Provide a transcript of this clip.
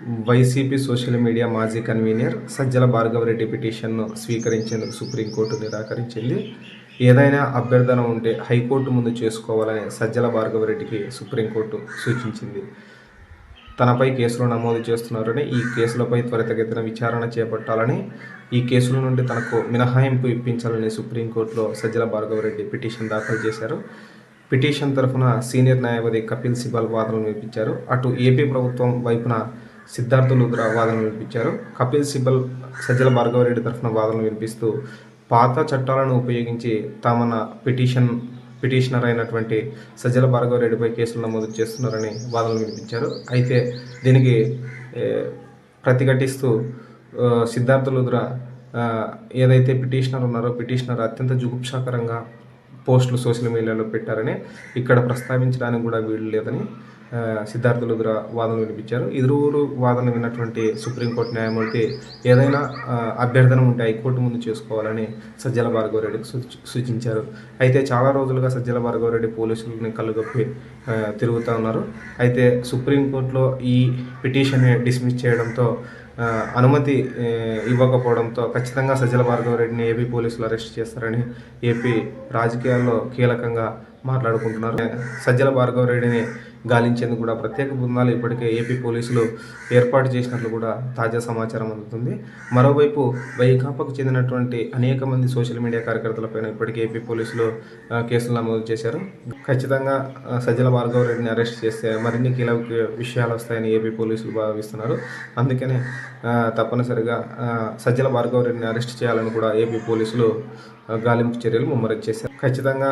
YCP social media మాజీ convener Sajjala Bhargava Reddy పిటిషన్ను స్వీకరించేందుకు సుప్రీంకోర్టు నిరాకరించింది. ఏదైనా అభ్యర్థన ఉంటే హైకోర్టు ముందు చేసుకోవాలని సజ్జల భార్గవరెడ్డికి సుప్రీంకోర్టు సూచించింది. తనపై కేసులు నమోదు చేస్తున్నారని ఈ కేసులపై త్వరితగతిన విచారణ చేపట్టాలని ఈ కేసుల నుండి తనకు మినహాయింపు ఇప్పించాలని సుప్రీంకోర్టులో సజ్జల భార్గవరెడ్డి పిటిషన్ దాఖలు చేశారు. పిటిషన్ తరఫున సీనియర్ న్యాయవాది కపిల్ సిబల్ వాదనలు వినిపించారు. అటు ఏపీ ప్రభుత్వం వైపున సిద్ధార్థ లుద్రా వాదనలు వినిపించారు. కపిల్ సిబల్ సజ్జల భార్గవరెడ్డి తరఫున వాదనలు వినిపిస్తూ పాత చట్టాలను ఉపయోగించి తమన పిటిషన్ పిటిషనర్ అయినటువంటి సజ్జల భార్గవరెడ్డిపై కేసులు నమోదు చేస్తున్నారని వాదనలు వినిపించారు. అయితే దీనికి ప్రతిఘటిస్తూ సిద్ధార్థ లుద్ర ఏదైతే పిటిషనర్ ఉన్నారో పిటిషనర్ అత్యంత జుగుప్సాకరంగా పోస్టులు సోషల్ మీడియాలో పెట్టారని ఇక్కడ ప్రస్తావించడానికి కూడా వీలు లేదని సిద్ధార్థులు సిద్ధార్థ వాదనలు వినిపించారు. ఇరువురు వాదనలు విన్నటువంటి సుప్రీంకోర్టు న్యాయమూర్తి ఏదైనా అభ్యర్థన ఉంటే హైకోర్టు ముందు చేసుకోవాలని సజ్జల భార్గవరెడ్డికి సూచి- సూచించారు. అయితే చాలా రోజులుగా సజ్జల భార్గవరెడ్డి పోలీసులని కళ్ళుగొప్పి తిరుగుతూ ఉన్నారు. అయితే సుప్రీంకోర్టులో ఈ పిటిషన్ డిస్మిస్ చేయడంతో అనుమతి ఇవ్వకపోవడంతో ఖచ్చితంగా సజ్జల భార్గవరెడ్డిని ఏపీ పోలీసులు అరెస్ట్ చేస్తారని ఏపీ రాజకీయాల్లో కీలకంగా మాట్లాడుకుంటున్నారు. సజ్జల భార్గవరెడ్డిని గాలించేందుకు కూడా ప్రత్యేక బృందాలు ఇప్పటికే ఏపీ పోలీసులు ఏర్పాటు చేసినట్లు కూడా తాజా సమాచారం అందుతుంది. మరోవైపు వైకాపాకు చెందినటువంటి అనేక మంది సోషల్ మీడియా కార్యకర్తలపైన ఇప్పటికే ఏపీ పోలీసులు కేసులు నమోదు చేశారు. ఖచ్చితంగా సజ్జల భార్గవ రెడ్డిని అరెస్ట్ చేస్తే మరిన్ని కీలక విషయాలు వస్తాయని ఏపీ పోలీసులు భావిస్తున్నారు. అందుకనే తప్పనిసరిగా సజ్జల భార్గవ రెడ్డిని అరెస్ట్ చేయాలని కూడా ఏపీ పోలీసులు గాలింపు చర్యలు ముమ్మరం చేశారు. ఖచ్చితంగా